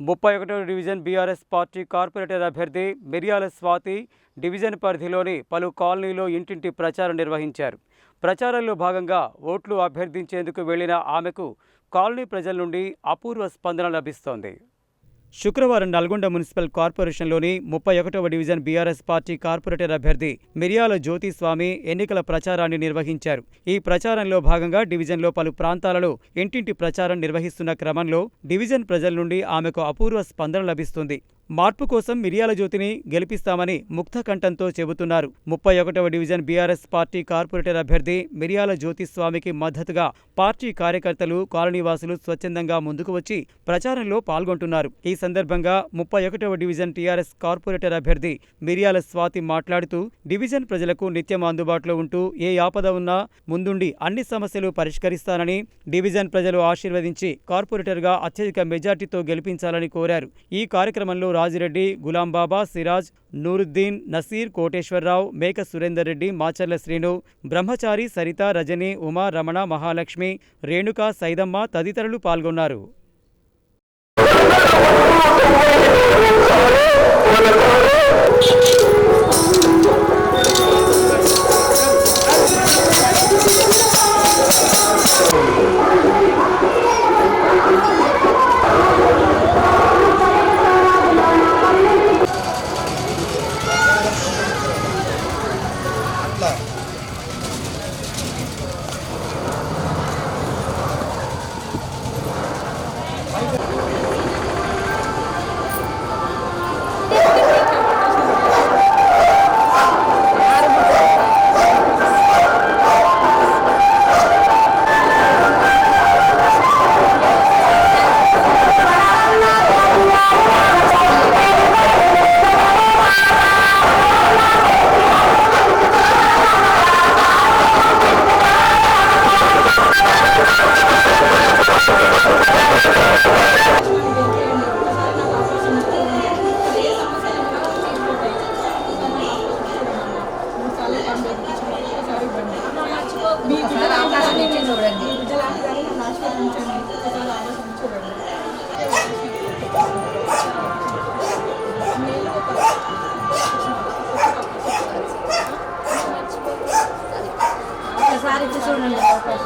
ముప్పై ఒకటో division BRS party corporator అభ్యర్థి మిర్యాల స్వాతి డివిజన్ పరిధిలోని పలు కాలనీలో ఇంటింటి ప్రచారం నిర్వహించారు. ప్రచారంలో భాగంగా ఓట్లు అభ్యర్థించేందుకు వెళ్ళిన ఆమెకు కాలనీ ప్రజల నుండి అపూర్వ స్పందన లభిస్తోంది. శుక్రవారం నల్గొండ మున్సిపల్ కార్పొరేషన్లోని ముప్పై ఒకటవ డివిజన్ బీఆర్ఎస్ పార్టీ కార్పొరేటర్ అభ్యర్థి మిరియాల జ్యోతిస్వామి ఎన్నికల ప్రచారాన్ని నిర్వహించారు. ఈ ప్రచారంలో భాగంగా డివిజన్లో పలు ప్రాంతాలలో ఇంటింటి ప్రచారం నిర్వహిస్తున్న క్రమంలో డివిజన్ ప్రజల నుండి ఆమెకు అపూర్వ స్పందన లభిస్తుంది. మార్పు కోసం మిరియాల జ్యోతిని గెలిపిస్తామని ముక్త కంఠంతో చెబుతున్నారు. ముప్పై ఒకటవ డివిజన్ బీఆర్ఎస్ పార్టీ కార్పొరేటర్ అభ్యర్థి మిరియాల జ్యోతి స్వామికి మద్దతుగా పార్టీ కార్యకర్తలు కాలనీవాసులు స్వచ్ఛందంగా ముందుకు వచ్చి ప్రచారంలో పాల్గొంటున్నారు. ఈ సందర్భంగా ముప్పై ఒకటవ డివిజన్ టీఆర్ఎస్ కార్పొరేటర్ అభ్యర్థి మిరియాల స్వాతి మాట్లాడుతూ డివిజన్ ప్రజలకు నిత్యం అందుబాటులో ఉంటూ ఏ ఆపద ఉన్నా ముందుండి అన్ని సమస్యలు పరిష్కరిస్తానని డివిజన్ ప్రజలు ఆశీర్వదించి కార్పొరేటర్గా అత్యధిక మెజార్టీతో గెలిపించాలని కోరారు. ఈ కార్యక్రమంలో రాజిరెడ్డి గులాంబాబా సిరాజ్ నూరుద్దీన్ నసీర్ కోటేశ్వరరావు మేక సురేందర్ రెడ్డి మాచర్ల శ్రీను బ్రహ్మచారి సరిత రజని ఉమా రమణ మహాలక్ష్మి రేణుక సైదమ్మ తదితరులు పాల్గొన్నారు. Sorry.